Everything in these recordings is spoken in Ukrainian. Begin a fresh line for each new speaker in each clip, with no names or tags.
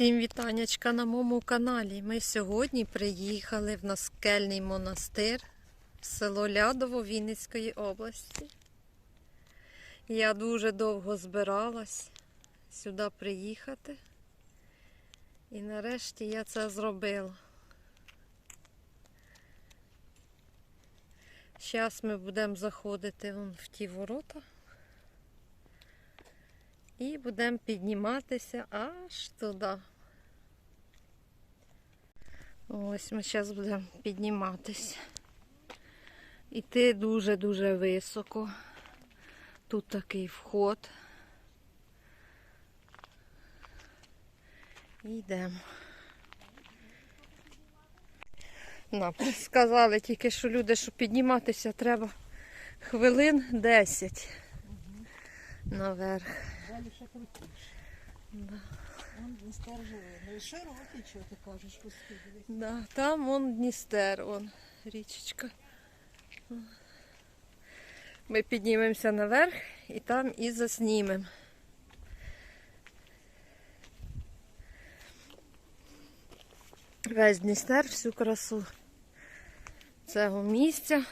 Всім вітаннячка на моєму каналі. Ми сьогодні приїхали в Наскельний монастир в село Лядово Вінницької області. Я дуже довго збиралась сюди приїхати. І нарешті я це зробила. Зараз ми будемо заходити в ті ворота. І будемо підніматися аж туди. Ось ми зараз будемо підніматися. Іти дуже-дуже високо. Тут такий вход. І йдемо. Нам сказали тільки, що люди, щоб підніматися, треба хвилин 10 наверх.
Далі ще крутіше. Он не старжує. Не широкий, що ти кажеш, розкидали.
Да, там вон Дністер, он річечка. Ми піднімемося наверх і там і заснімемо. Весь Дністер, всю красу цього місця.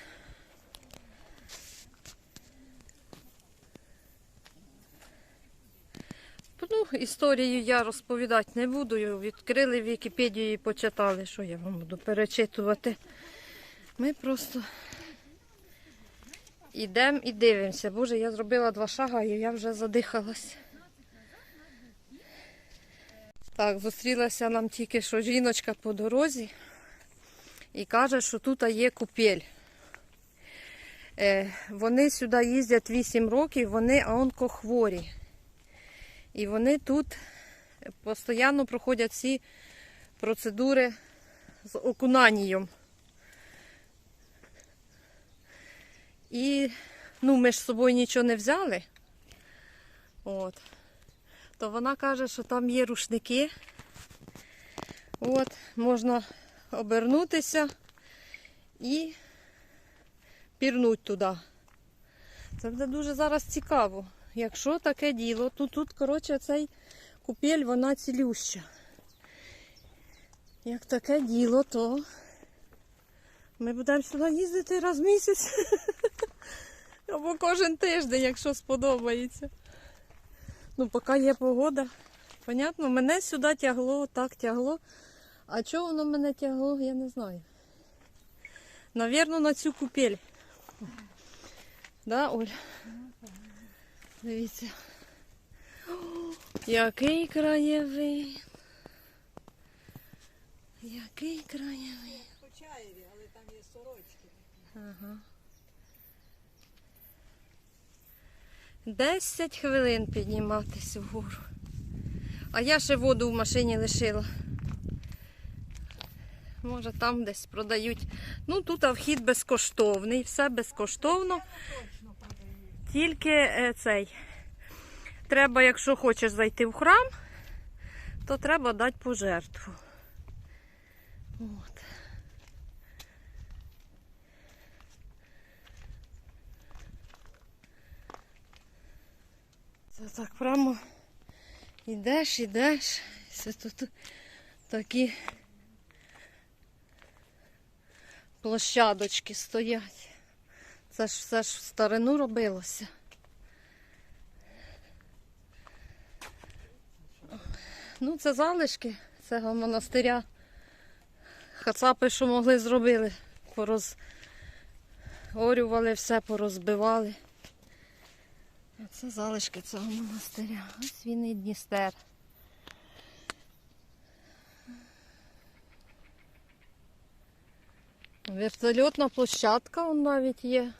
Ну, історію я розповідати не буду. Відкрили Вікіпедію і почитали, що я вам буду перечитувати. Ми просто йдемо і дивимося. Боже, я зробила два шага і я вже задихалась. Так, зустрілася нам тільки що жіночка по дорозі і каже, що тут є купель. Е, вони сюди їздять 8 років, вони онкохворі. І вони тут постійно проходять ці процедури з окунанням. І ну, ми ж з собою нічого не взяли. От. То вона каже, що там є рушники. От, можна обернутися і пірнути туди. Це буде дуже зараз цікаво. Якщо таке діло, то тут, коротше, цей купель, вона цілюща. Як таке діло, то ми будемо сюди їздити раз в місяць. Або кожен тиждень, якщо сподобається. Ну, поки є погода. Понятно, мене сюди тягло, так тягло. А чого воно мене тягло, я не знаю. Навірно, на цю купель. Да, Оль? Дивіться. Який краєвид. Який краєвид.
По чаєві, але там є сорочки.
Ага. Десять хвилин підніматися вгору. А я ще воду в машині лишила. Може там десь продають. Ну тут а вхід безкоштовний, все безкоштовно. Тільки е, цей. Треба, якщо хочеш зайти в храм, то треба дати пожертву. От. Це так прямо йдеш, йдеш. Це тут такі площадочки стоять. Це ж все ж в старину робилося. Ну, це залишки цього монастиря. Хацапи, що могли, зробили. Порозорювали все, порозбивали. А це залишки цього монастиря. Ось він і Дністер. Вертольотна площадка вон навіть є.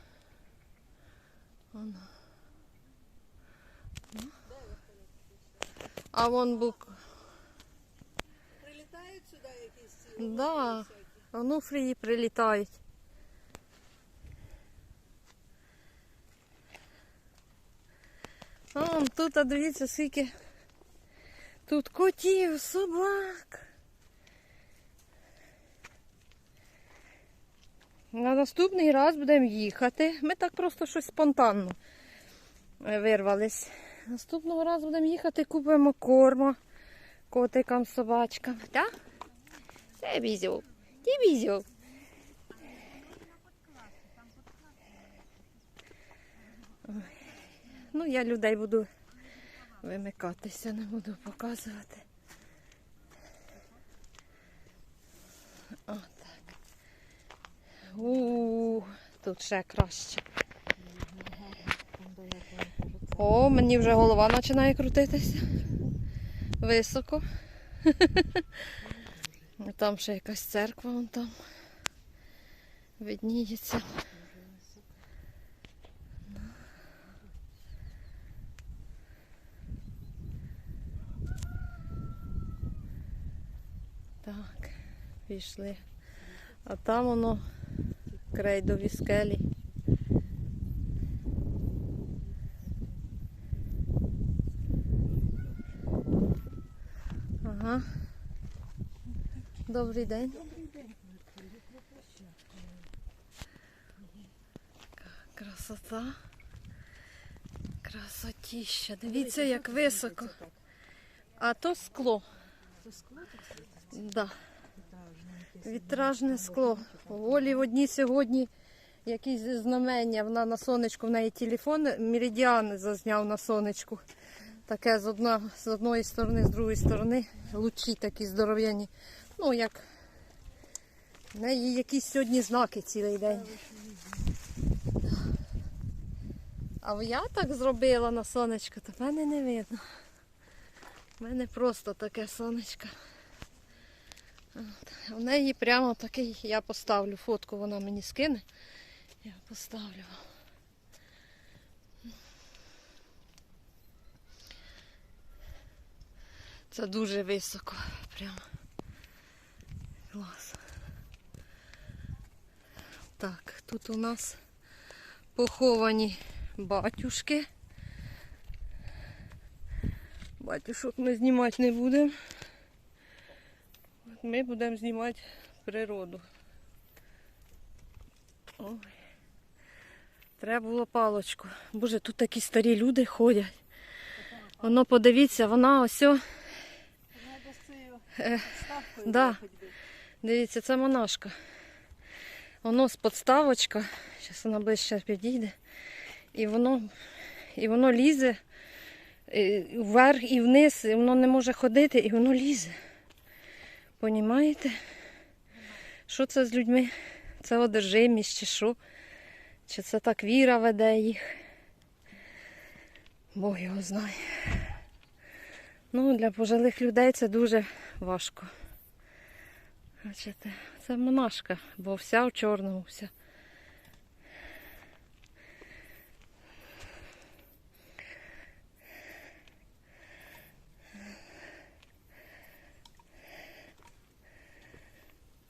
Вон. А вон бук.
Прилітають сюди якісь ці
Да. Онуфрії прилітають. А тут, а дивіться, скільки тут котів, собак. На наступний раз будемо їхати. Ми так просто щось спонтанно е, вирвались. Наступного разу будемо їхати, купимо корма котикам, собачкам. Так? Це. Ти бізьов. Ой. Ну, я людей буду вимикатися, не буду показувати. У, тут ще краще. О, мені вже голова починає крутитися. Високо. Там ще якась церква вон там. Видніється. Так, пішли. А там воно крейдові скелі. Ага. Добрий день. Красота. Красотіща. Дивіться, як високо. А то скло.
Це скло так?
Да.
Вітражне
скло. У Олі в одній сьогодні якісь знамення. Вона на сонечку, в неї телефон, меридіан зазняв на сонечку. Таке з, одна, з одної сторони, з другої сторони. Лучі такі здоров'яні. Ну, як в неї якісь сьогодні знаки цілий день. А я так зробила на сонечко, то в мене не видно. У мене просто таке сонечко. У неї прямо такий, я поставлю фотку, вона мені скине. Я поставлю. Це дуже високо. Прямо. Клас. Так, тут у нас поховані батюшки. Батюшок ми знімати не будемо. Ми будемо знімати природу. Ой. Треба було палочку. Боже, тут такі старі люди ходять. Воно подивіться, вона ось.
цією
Е, да. Дивіться, це монашка. Воно з подставочка. Зараз вона ближче підійде. І воно, і воно лізе вверх і вниз, і воно не може ходити, і воно лізе. Понімаєте? Що це з людьми? Це одержимість чи що? Чи це так віра веде їх? Бог його знає. Ну, для пожилих людей це дуже важко. Бачите, це монашка, бо вся в чорному, вся.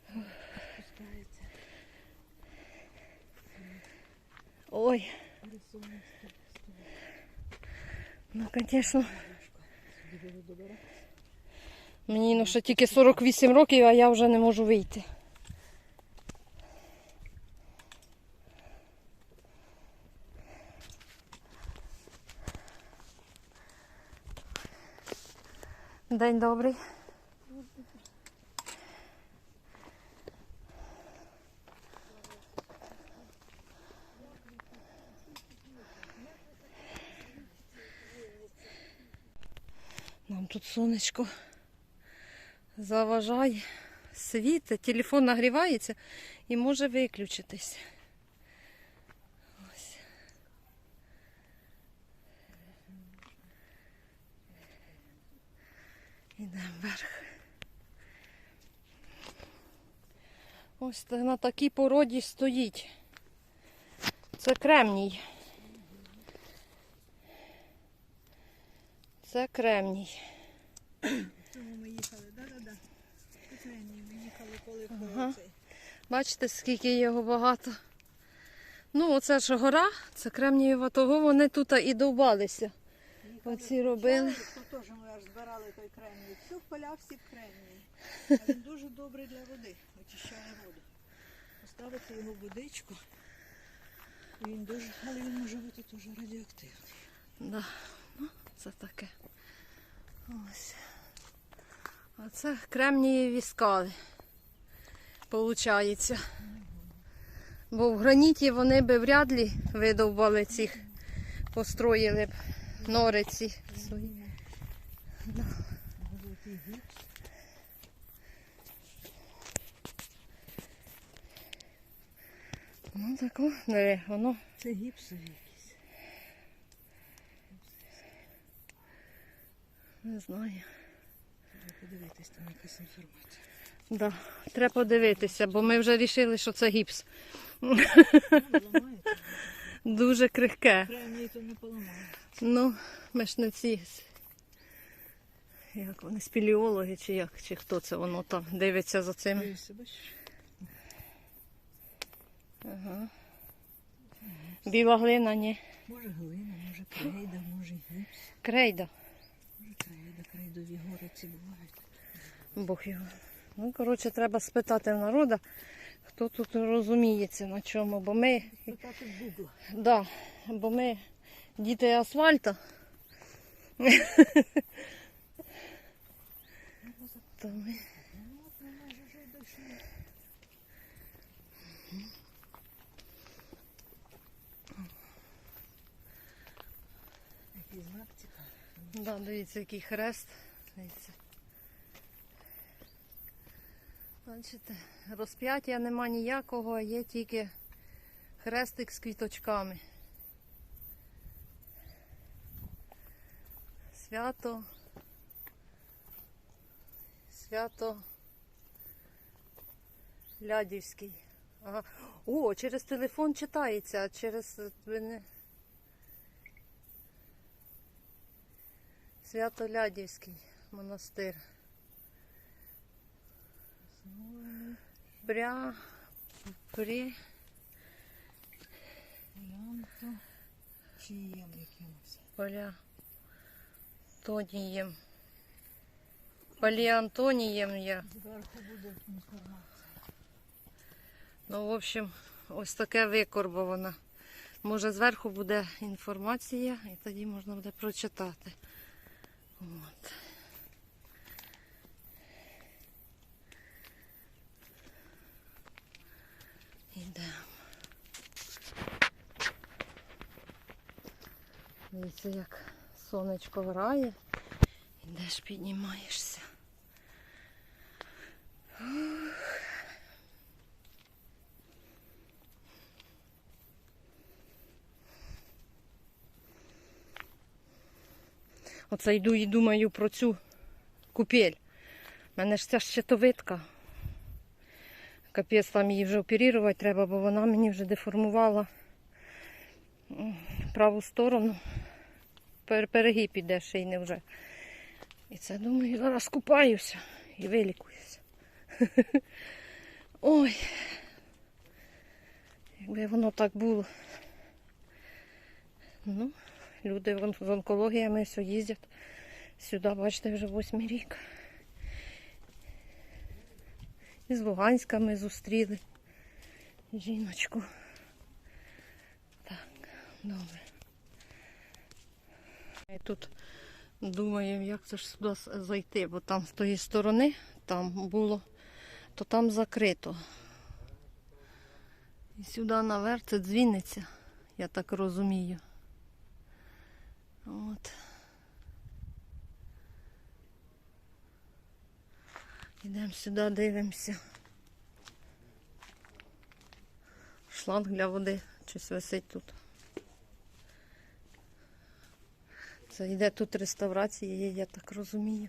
Спускається.
Ой,
Рисунок
ну, звісно, мені ну, ще тільки 48 років, а я вже не можу вийти. День добрий. Нам тут сонечко заважає, світить, телефон нагрівається і може виключитись. Ось. Ідемо вверх. Ось на такій породі стоїть. Це кремній. Це кремній.
Тому ми їхали, да-да-да. Петрені, ми їхали, коли
Ага.
цей.
Бачите, скільки його багато. Ну, оце ж гора, це Кремнієва, того вони тут і довбалися. Оці робили.
теж ми аж збирали той кремній. Все в поля, всі в кремній. А він дуже добрий для води, очищає воду. Поставити його в водичку. Він дуже, але він може бути дуже радіоактивний.
Да. Це таке. Ось. А це кремнієві скали. Получається. Бо в граніті вони би вряд ли видовбали цих, построїли б нори ці свої. Ну тако, не, воно
Це гіпсові
не знаю.
Треба подивитись, там якась інформація.
Да. Треба подивитися, бо ми вже вирішили, що це гіпс. Дуже крихке.
То не поламає.
Ну, ми ж не ці. Як вони, спіліологи, чи як, чи хто це воно там дивиться за.
Дивишся.
Ага. Біла глина, ні.
Може глина, може крейда, може гіпс.
Крейда.
Крейда, гори ці бувають.
Бог його. Ну, коротше, треба спитати в народа, хто тут розуміється на чому, бо ми,
Спитати в
да, бо ми діти асфальта. То ми...
Ну, от ми майже вже й дійшли. Який знак цікавий.
Да, дивіться, який хрест. Дивіться. Бачите, розп'яття нема ніякого, а є тільки хрестик з квіточками. Свято. Свято Лядівський. Ага. О, через телефон читається, а через е, Свято Лядівський монастир. Пря... При...
Лянто чиєм якимось.
Поля... Тонієм. Поліантонієм я.
Зверху буде інформація.
Ну, в общем, ось таке викорбовано. Може, зверху буде інформація, і тоді можна буде прочитати. От. Ідемо. Дивіться, як сонечко грає. Ідеш, піднімаєшся. Оце йду і думаю про цю купель. У мене ж ця щитовидка. Капець там її вже оперувати треба, бо вона мені вже деформувала праву сторону. Пер- Перегиб іде шийний вже. І це думаю, зараз купаюся і вилікуюся. Ой. Якби воно так було. Ну, люди з онкологіями все їздять. Сюди, бачите, вже восьмий рік. І з Луганська ми зустріли жіночку. Так, добре. І тут думаємо, як це ж сюди зайти, бо там з тої сторони там було, то там закрито. І сюди наверх це дзвіниця, я так розумію. От. Йдемо сюди, дивимося. Шланг для води. Щось висить тут. Це йде тут реставрація, я так розумію.